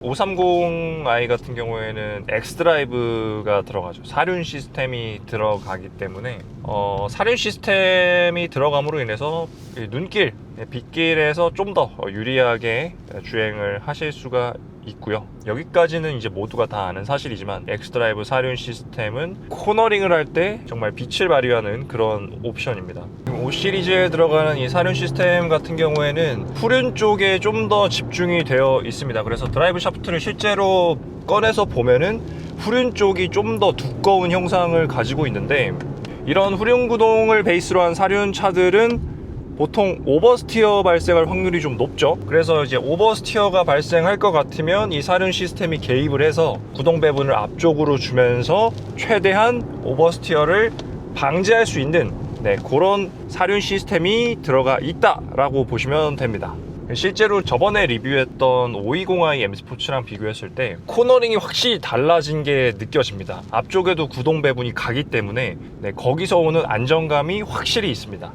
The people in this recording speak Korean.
530i 같은 경우에는 엑스드라이브가 들어가죠. 사륜 시스템이 들어가기 때문에 어, 사륜 시스템이 들어감으로 인해서 이 눈길, 네, 빗길에서 좀 더 유리하게 주행을 하실 수가 있고요. 여기까지는 이제 모두가 다 아는 사실이지만 엑스드라이브 사륜 시스템은 코너링을 할 때 정말 빛을 발휘하는 그런 옵션입니다. 5 시리즈에 들어가는 이 사륜 시스템 같은 경우에는 후륜 쪽에 좀 더 집중이 되어 있습니다. 그래서 드라이브 샤프트를 실제로 꺼내서 보면은 후륜 쪽이 좀 더 두꺼운 형상을 가지고 있는데 이런 후륜 구동을 베이스로 한 사륜 차들은 보통 오버스티어 발생할 확률이 좀 높죠. 그래서 이제 오버스티어가 발생할 것 같으면 이 사륜 시스템이 개입을 해서 구동 배분을 앞쪽으로 주면서 최대한 오버스티어를 방지할 수 있는 네, 그런 사륜 시스템이 들어가 있다라고 보시면 됩니다. 실제로 저번에 리뷰했던 520i M 스포츠랑 비교했을 때 코너링이 확실히 달라진 게 느껴집니다. 앞쪽에도 구동 배분이 가기 때문에 네, 거기서 오는 안정감이 확실히 있습니다.